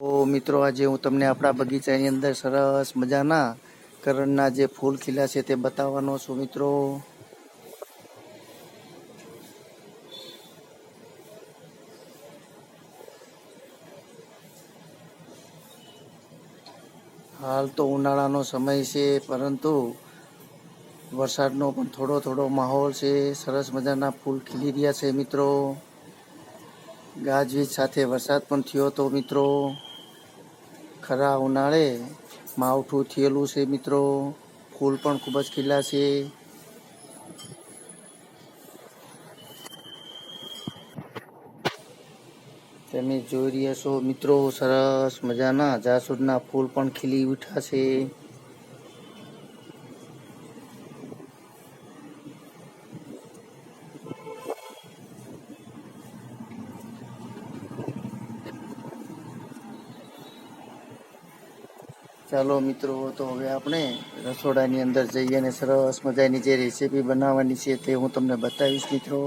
તો મિત્રો, આજે હું તમને આપણા બગીચાની અંદર સરસ મજાના કરણના જે ફૂલ ખીલ્યા છે તે બતાવવાનો છું મિત્રો. હાલ તો ઉનાળાનો સમય છે, પરંતુ વરસાદનો પણ થોડો થોડો માહોલ છે. સરસ મજાના ફૂલ ખીલી રહ્યા છે મિત્રો. ગાજવીજ સાથે વરસાદ પણ થયો હતો મિત્રો. ખરા ઉનાળે? માવઠું થયેલું છે મિત્રો. ફૂલ પણ ખૂબ જ ખીલા છે. તમે જોઈ રહ્યા છો મિત્રો, સરસ મજાના જાસૂદના ફૂલ પણ ખીલી ઉઠ્યા છે. ચાલો મિત્રો, તો હવે આપણે રસોડાની અંદર જઈએ અને સરસ મજાની જે રેસીપી બનાવવાની છે તે હું તમને બતાવીશ મિત્રો.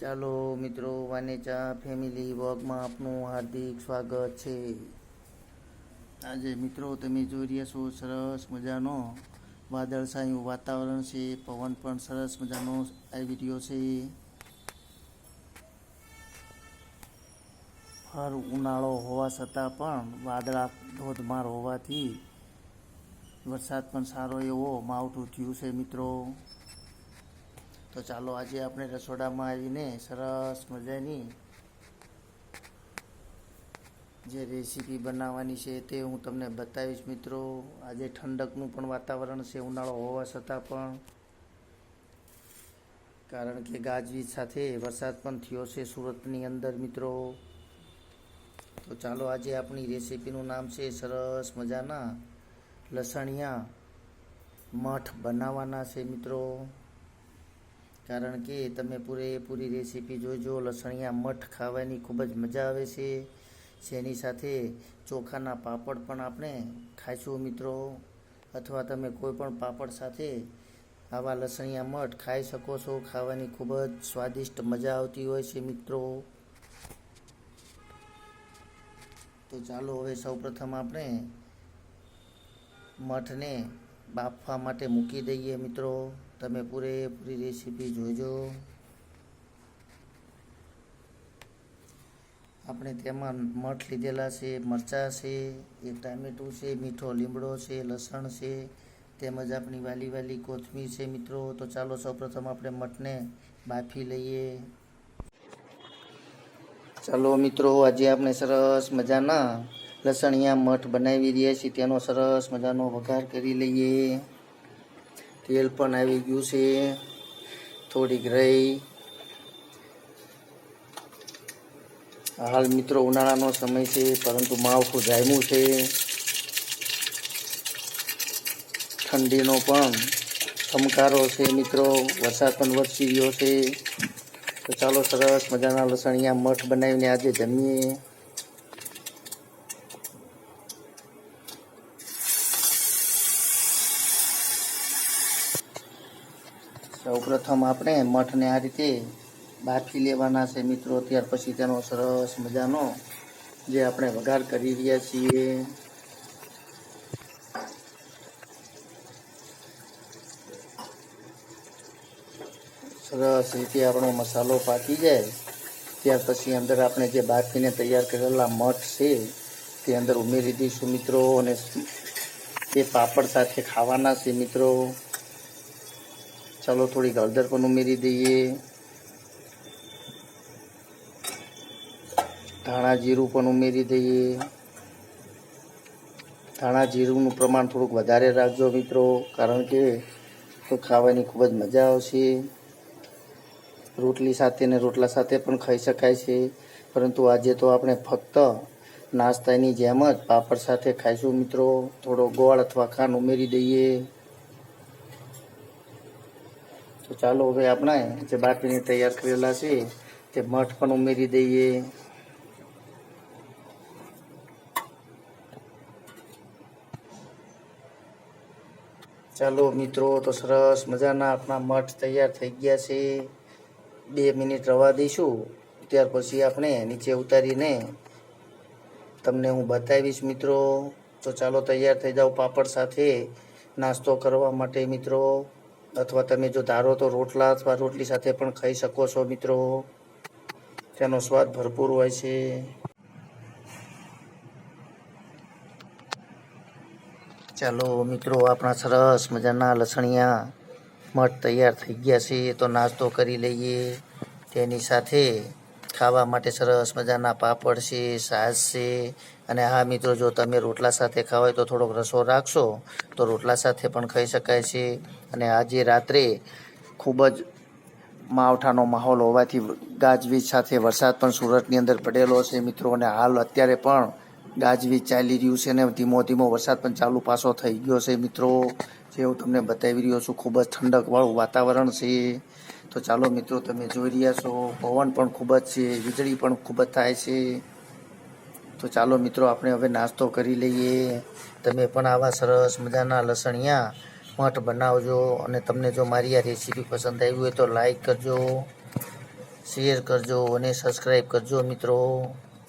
ચાલો મિત્રો વાનેચા ફેમિલી વોગમાં આપનું હાર્દિક સ્વાગત છે. આજે મિત્રો, તમે જોઈ રહ્યા છો સરસ મજાનો વાદળછાયું વાતાવરણ છે, પવન પણ સરસ મજાનો આવી રહ્યો છે. હર ઉનાળો હોવા છતાં પણ વાદળા ધોધમાર હોવાથી વરસાદ પણ સારો એવો માવઠું થયું છે મિત્રો. તો ચાલો આજે આપણે રસોડામાં આવીને સરસ મજાની જે રેસીપી બનાવવાની છે તે હું તમને બતાવીશ મિત્રો. આજે ઠંડકનું પણ વાતાવરણ છે, ઉનાળો હોવા છતાં પણ. કારણ કે ગાજવીજ સાથે વરસાદ પણ થયો છે સુરતની અંદર મિત્રો. તો ચાલો આજે આપણી રેસીપીનું નામ છે સરસ મજાના લસણિયા મઠ બનાવવાના છે મિત્રો. કારણ કે તમે પૂરેપૂરી રેસીપી જોજો, લસણિયા મઠ ખાવાની ખૂબ જ મજા આવે છે. જેની સાથે ચોખાના પાપડ પણ આપણે ખાઈશું મિત્રો. અથવા તમે કોઈ પણ પાપડ સાથે આવા લસણિયા મઠ ખાઈ શકો છો. ખાવાની ખૂબ જ સ્વાદિષ્ટ મજા આવતી હોય છે મિત્રો. તો ચાલો હવે સૌપ્રથમ આપણે મઠને બાફવા માટે મૂકી દઈએ મિત્રો. તમે પૂરેપૂરી રેસીપી જોજો. આપણે તેમાં મઠ લીધેલા છે, મરચાં છે એક ટામેટું છે, મીઠો લીમડો છે, લસણ છે, તેમજ આપણી વાલી વાલી કોથમીર છે મિત્રો. તો ચાલો સૌપ્રથમ આપણે મઠને બાફી લઈએ. ચાલો મિત્રો, આજે આપણે સરસ મજાના લસણિયા મઠ બનાવી રહ્યા છીએ. તેનો સરસ મજાનો વઘાર કરી લઈએ. તેલ પણ આવી ગયું છે. થોડીક રહી. હાલ મિત્રો, ઉનાળાનો સમય છે, પરંતુ માવઠું જામ્યું છે. ઠંડીનો પણ ચમકારો છે મિત્રો. વરસાદ પણ વરસી રહ્યો છે. તો ચાલો સરસ મજાના લસણિયા મઠ બનાવીને આજે જમીએ. સૌ પ્રથમ આપણે મઠને આ રીતે બાફી લેવાના છે મિત્રો. ત્યાર પછી તેનો સરસ મજાનો જે આપણે વઘાર કરી રહ્યા છીએ. સરસ રીતે આપણો મસાલો પાકી જાય, ત્યાર પછી અંદર આપણે જે બાફીને તૈયાર કરેલા મઠ છે, તે અંદર ઉમેરી દઈશું મિત્રો અને તે પાપડ સાથે ખાવાના છે મિત્રો. ચાલો થોડીક હળદર પણ ઉમેરી દઈએ. ધાણા જીરું પણ ઉમેરી દઈએ. ધાણા જીરુંનું પ્રમાણ થોડુંક વધારે રાખજો મિત્રો, કારણ કે તો ખાવાની ખૂબ જ મજા આવશે. રોટલી સાથે ને રોટલા સાથે પણ ખાઈ શકાય છે. પરંતુ આજે તો આપણે ફક્ત નાસ્તાની જેમ જ પાપડ સાથે ખાઈશું મિત્રો. થોડો ગોળ અથવા ખાંડ ઉમેરી દઈએ. તો ચાલો હવે આપણે જે બાકીને તૈયાર કરેલા છે, તે મઠ પણ ઉમેરી દઈએ. ચાલો મિત્રો, તો સરસ મજાના આપણા મઠ તૈયાર થઈ ગયા છે. બે મિનિટ રવા દઈશું. ત્યાર પછી આપણે નીચે ઉતારીને તમને હું બતાવીશ મિત્રો. તો ચાલો તૈયાર થઈ જાઓ પાપડ સાથે. નાસ્તો કરવા માટે મિત્રો, અથવા તમે જો ધારો તો રોટલા અથવા રોટલી સાથે પણ ખાઈ શકો છો મિત્રો. તેનો સ્વાદ ભરપૂર હોય છે. ચાલો મિત્રો, આપણા સરસ મજાના લસણિયા મઠ તૈયાર થઈ ગયા છે, તો નાસ્તો કરી લઈએ. તેની સાથે ખાવા માટે સરસ મજાના પાપડ છે, છાશ છે. અને હા મિત્રો, જો તમે રોટલા સાથે ખાવા હોય તો થોડોક રસો રાખશો, તો રોટલા સાથે પણ ખાઈ શકાય છે. અને આજે રાત્રે ખૂબ જ માવઠાનો માહોલ હોવાથી ગાજવીજ સાથે વરસાદ પણ સુરતની અંદર પડેલો છે મિત્રો. અને હાલ અત્યારે પણ ગાજવીજ ચાલી રહ્યું છે ને ધીમો ધીમો વરસાદ પણ ચાલુ પાછો થઈ ગયો છે મિત્રો. જે હું તમને બતાવી રહ્યો છું, ખૂબ જ ઠંડકવાળું વાતાવરણ છે. તો ચાલો મિત્રો, તમે જોઈ રહ્યા છો, પવન પણ ખૂબ જ છે, વીજળી પણ ખૂબ જ થાય છે. તો ચાલો મિત્રો, આપણે હવે નાસ્તો કરી લઈએ. તમે પણ આવા સરસ મજાના લસણિયા મઠ બનાવજો અને તમને જો મારી આ રેસીપી પસંદ આવી હોય તો લાઈક કરજો, શેર કરજો અને સબસ્ક્રાઈબ કરજો મિત્રો.